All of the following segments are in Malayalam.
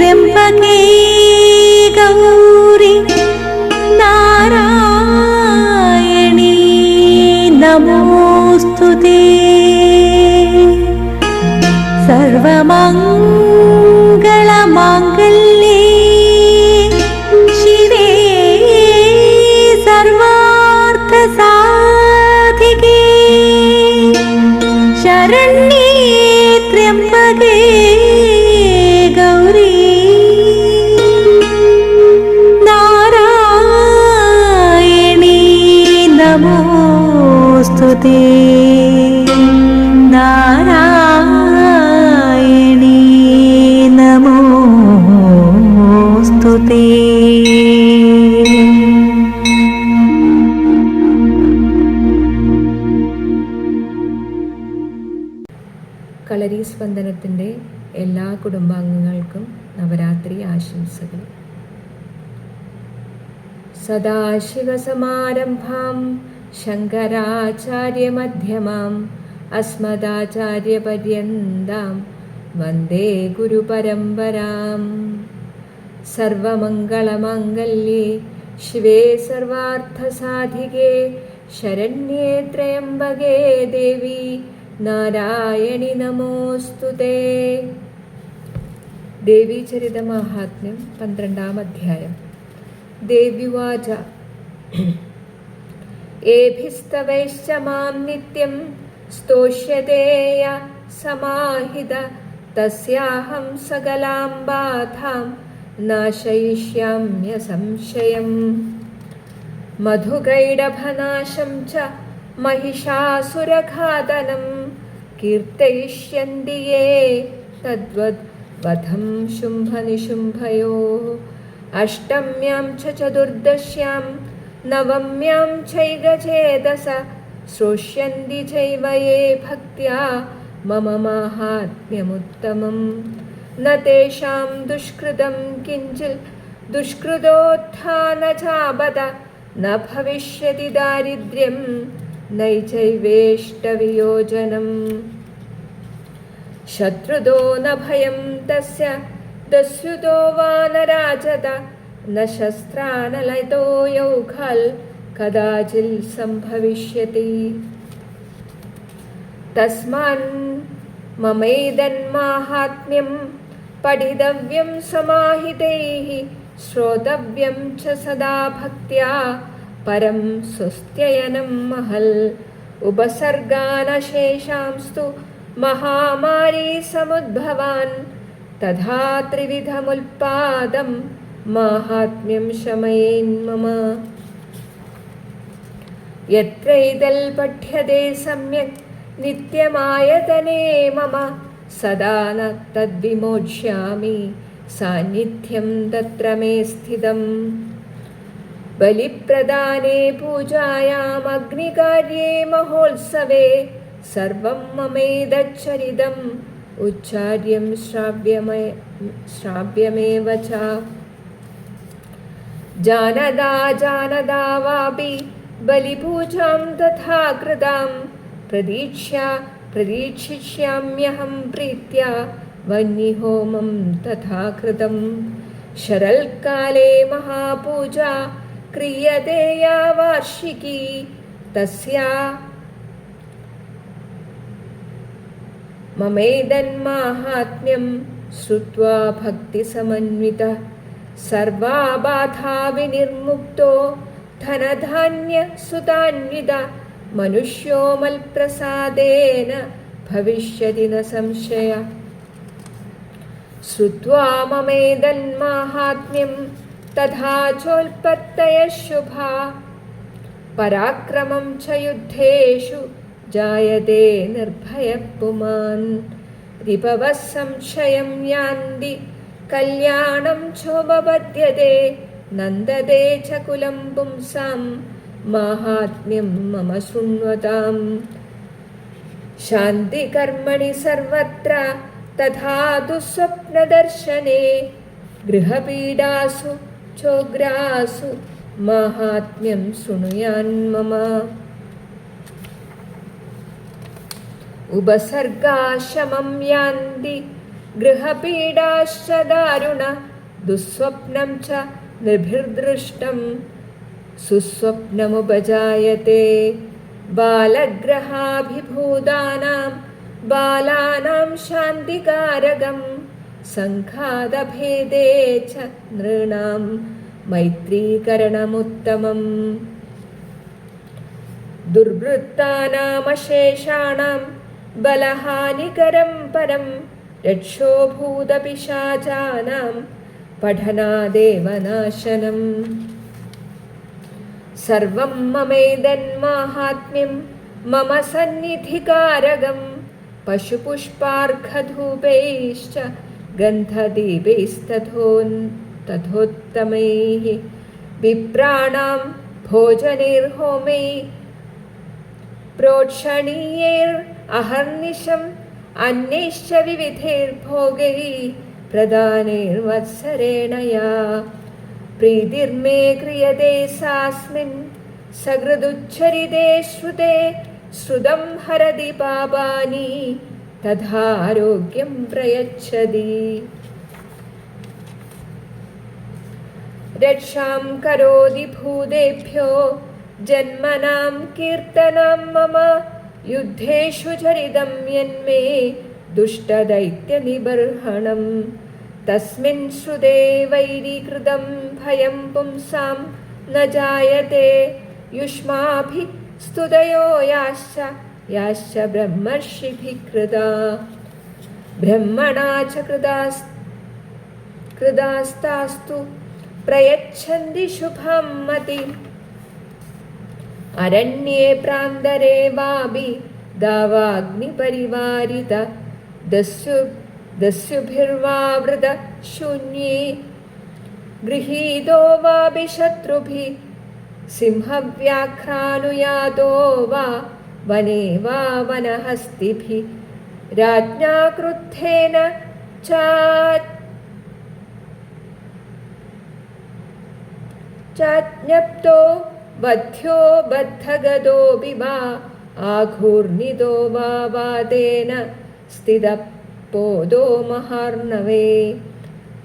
প্রেম পাখি ഗോവിന്ദേ നാരായണീ നമോസ്തു കളരി സ്പന്ദനത്തിന്റെ എല്ലാ കുടുംബാംഗങ്ങൾക്കും നവരാത്രി ആശംസകൾ. സദാശിവസമാരംഭാം ശങ്കരാചാര്യമധ്യമാം അസ്മദാചാര്യപര്യന്താം വന്ദേ ഗുരുപരമ്പരാം. സർവമംഗളമാംഗല്യേ ശിവേ സർവാർത്ഥസാധികേ ശരണ്യേ ത്രയംബകേ ദേവി നാരായണി നമോസ്തുതേ. ദേവീചരിത മാഹാത്മ്യം പന്ത്രണ്ടാം അധ്യായം. ദേവ്യുവാച. ഏഭിസ്തവൈശ്ച മാം നിത്യം സ്തോഷ്യതേയ സമാഹിത തസ്യാഹം സകലാം ബാധാം നാശയിഷ്യാമ്യ സംശയം മധുഗൈഡഭനാശം ച महिषासुरघातनं कीर्तयिष्यन्ति ये तद्वद् वधं शुम्भनिशुम्भयोः अष्टम्यां च चतुर्दश्यां नवम्यां चैगचेदस श्रोष्यन्ति चैव ये भक्त्या मम माहात्म्यमुत्तमम् न तेषां दुष्कृतं किञ्चित् दुष्कृतोत्थानचापद न भविष्यति दारिद्र्यं नैचैवेष्टवियोजनम् शत्रुतो न भयं तस्य दस्युतो वा न राजत न शस्त्रानलतो यौखल् कदाचित् सम्भविष्यति तस्मान् ममैदन्माहात्म्यं पठितव्यं समाहितैः श्रोतव्यं च सदा भक्त्या परं स्वस्त्ययनं महल् उपसर्गानशेषांस्तु महामारी समुद्भवान् तथा त्रिविधमुत्पादं മാഹാത്മ്യം ശമയേന്മമ യത്രൈതൽ പഠ്യതേ സമ്യക് നിത്യമായതനേ മമ. സദാ ന തദ്വിമോക്ഷ്യാമി. സാന്നിധ്യം തത്ര മേ സ്ഥിതം. ബലിപ്രദാനേ പൂജായാമഗ്നികാര്യേ മഹോത്സവേ. സർവം മമേതച്ചരിതം ഉച്ചാര്യം ശ്രാവ്യമേ ശ്രാവ്യമേവ ച. जानदा जानदा वापि बलिपूजां तथा कृतां प्रतीक्ष्या प्रतीक्षिष्याम्यहं प्रीत्या वह्निहोमं तथा कृतं। शरल्काले महापूजा, क्रियते या वार्षिकी, तस्या ममेदन्माहात्म्यं श्रुत्वा भक्तिसमन्वितः। സർവാബാധാവിനിർമുക്തോ ധനധാന്യസുതാന്വിത മനുഷ്യോ മൽപ്രസാദേന ഭവിഷ്യതി ന സംശയ. ശ്രുവാ മമേതന്മാഹാത്മ്യം തഥാ ചോൽപത്തയ ശുഭ പരാക്രമം ച യുദ്ധേഷു ജായതേ നിർഭയ പുമാൻ രിപവ സംശയം കല്യാണം ശോഭപദ്യതേ നന്ദതേ ച കുലം പുംസാം മാഹാത്മ്യം മമ ശൃണ്വതാം. ശാന്തികർമ്മണി സർവത്ര തഥാ ദുസ്വപ്നദർശനേ ഗൃഹപീഡാസു ചോഗ്രാസു മാഹാത്മ്യം ശൃണുയാൻ മമ. ഉപസർഗാശമം യാന്തി ഗൃഹപീഡാശ്ച ദാരുണ ദുസ്വപ്നം ച നിർഭിർദൃഷ്ടം സുസ്വപ്നമുപജായത്തെ. ബാലഗ്രഹാഭിഭൂതാനാം ബാലാനാം ശാന്തികാരകം. സംഘാതഭേദേ ച നൃണാം മൈത്രീകരണമുത്തമം. ദുർവൃത്താനാമശേഷാണാം ബലഹാനികരം പരം. रक्षोभूतपिशाचानां पठनादेव नाशनम् सर्वं ममेदन्माहात्म्यं मम सन्निधिकारगं पशुपुष्पार्घधूपैश्च गन्धदीपैस्तथोन् तथोत्तमैः। विप्राणां भोजनैर्होमै प्रोक्षणीयैर्अहर्निशम् अन्यैश्च विविधैर्भोगैः प्रदानैर्वत्सरेण या प्रीतिर्मे क्रियते सास्मिन्, सकृदुच्छरिते श्रुते, श्रुतं हरति पापानि तथारोग्यं प्रयच्छति। रक्षां करोति भूतेभ्यो, जन्मनां कीर्तनं मम युद्धेषु यन्मे दुष्टदैत्यनिबर्हणम्। तस्मिन् श्रुते वैरीकृतं भयं पुंसां न जायते। स्तुतयो याश्च याश्च ब्रह्मर्षिभिः कृता। ब्रह्मणा च प्रयच्छन्ति शुभं मतिम्। अरण्ये प्रान्तरे वापि दावाग्निपरिवारित दस्यु दस्युभिर्वावृत शून्ये गृहीतो वापि शत्रुभिः सिंहव्याघ्रानुयातो वा वने वा वनहस्तिभिः राज्ञा क्रुद्धेन चा चाज्ञप्तो बध्यो बद्धगतोऽपि वा आघूर्णितो वा वादेन स्थितपोदो महार्णवे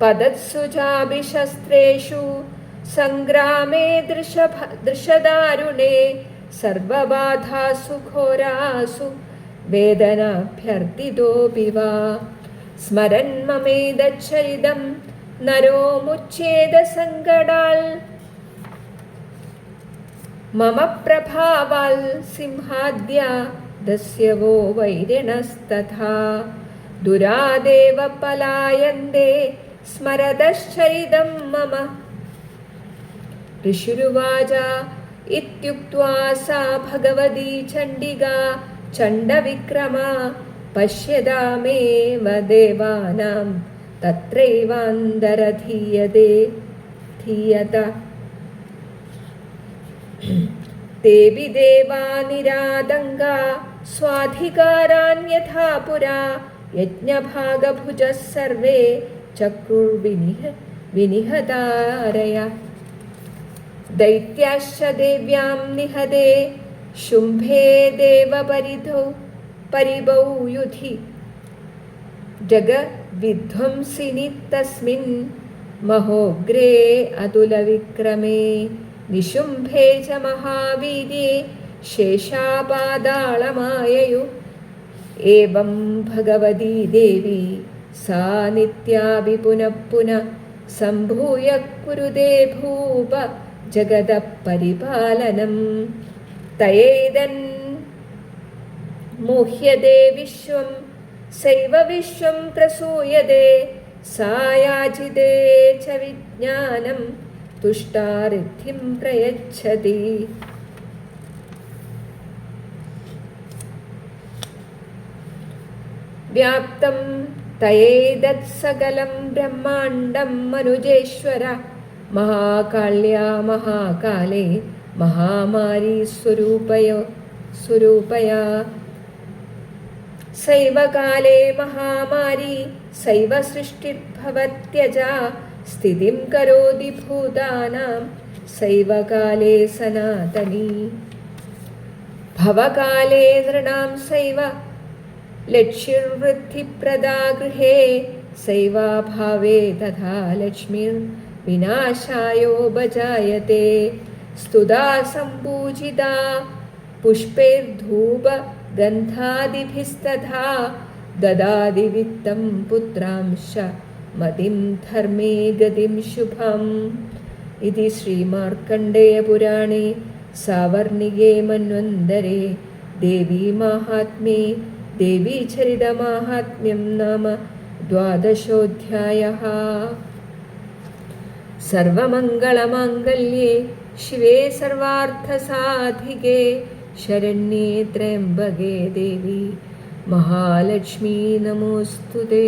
पदत्सु चापि शस्त्रेषु सङ्ग्रामे दृशभ दृशदारुणे सर्वबाधासु घोरासु वेदनाभ्यर्थितोऽपि वा स्मरन् ममेदच्छरिदं नरो मुच्चेदसङ्कटाल् മമ പ്രഭാവാൽ സിംഹാദ്യ ദസ്യവോ വൈരിണസ്തഥാ ദുരാദേവ പലായന്തേ സ്മരതശ്ചരിതം മമ ഋഷിരുവാച ഇത്യുക്ത്വാ സാ ഭഗവതി ചണ്ഡിക ചണ്ഡവിക്രമ പശ്യതാമേവ ദേവാനാം തത്രൈവാന്തരധീയതേ ധീയത देवि देवा निरादङ्गा स्वाधिकारान्यथा पुरा यज्ञभागभुजः सर्वे चक्रुर्विनिह, विनिहतारय। दैत्याश्च देव्यां निहते, शुम्भे देवपरिधौ परिभौ युधि जगविध्वंसिनि तस्मिन् महोग्रे अतुलविक्रमे നിശുംഭേ ച മഹാവീര്യെ ശേഷാപാതാളമായയു ഏവം ഭഗവതി ദേവി സാ നിത്യാഭി പുനഃ പുനഃ സംഭൂയ കുരുദേ ഭൂപ ജഗത പരിപാലനം. തയേതൻ മുഹ്യതേ വിശ്വം സൈവ വിശ്വം പ്രസൂയതേ സായാചിതേ ച വിജ്ഞാനം. തുഷ്ടാരിദ്ധിം പ്രയച്ഛതി വ്യാപ്തം തയേതത്സകലം ബ്രഹ്മാണ്ടം മനുജേശ്വര മഹാകാള്യ മഹാകാലേ മഹാമാരി സ്വരൂപയോ സ്വരൂപയാ സൈവകാലേ മഹാമാരി സൈവസൃഷ്ടിർഭവത്യജ स्थितिं करोति भूतानां सैव काले सनातनी। भवकाले नृणां सैव लक्ष्मीर्वृद्धिप्रदा गृहे सैवाभावे तथा लक्ष्मीर्विनाशायोपजायते स्तुता सम्पूजिता पुष्पैर्धूपगन्धादिभिस्तथा ददाति वित्तं पुत्रांश। मतिं धर्मे गतिं शुभम् इति श्रीमार्कण्डेयपुराणे सावर्णिके मन्वन्तरे देवीमाहात्म्ये देवीचरितमाहात्म्यं नाम द्वादशोऽध्यायः सर्वमङ्गलमाङ्गल्ये शिवे सर्वार्थसाधिके शरण्ये त्र्यम्बके देवी महालक्ष्मी नमोऽस्तु ते